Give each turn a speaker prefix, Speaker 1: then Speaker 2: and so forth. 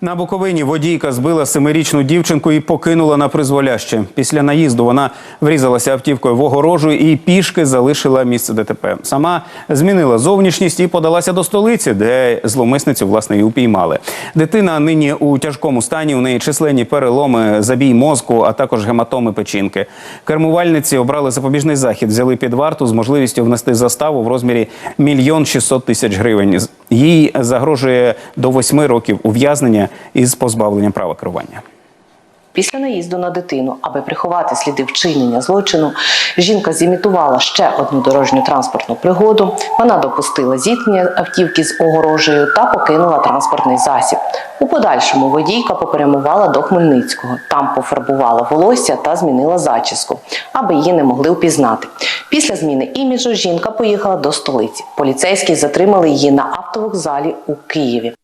Speaker 1: На Буковині водійка збила семирічну дівчинку і покинула на призволяще. Після наїзду вона врізалася автівкою в огорожу і пішки залишила місце ДТП. Сама змінила зовнішність і подалася до столиці, де зловмисницю власне і упіймали. Дитина нині у тяжкому стані. У неї численні переломи, забій мозку, а також гематоми печінки. Кермувальниці обрали запобіжний захід, взяли під варту з можливістю внести заставу в розмірі мільйон 600 тисяч гривень. Їй загрожує до восьми років ув'язнення із позбавленням права керування.
Speaker 2: Після наїзду на дитину, аби приховати сліди вчинення злочину, жінка зімітувала ще одну дорожню транспортну пригоду. Вона допустила зіткнення автівки з огорожею та покинула транспортний засіб. У подальшому водійка попрямувала до Хмельницького. Там пофарбувала волосся та змінила зачіску, аби її не могли впізнати. Після зміни іміджу жінка поїхала до столиці. Поліцейські затримали її на автовокзалі у Києві.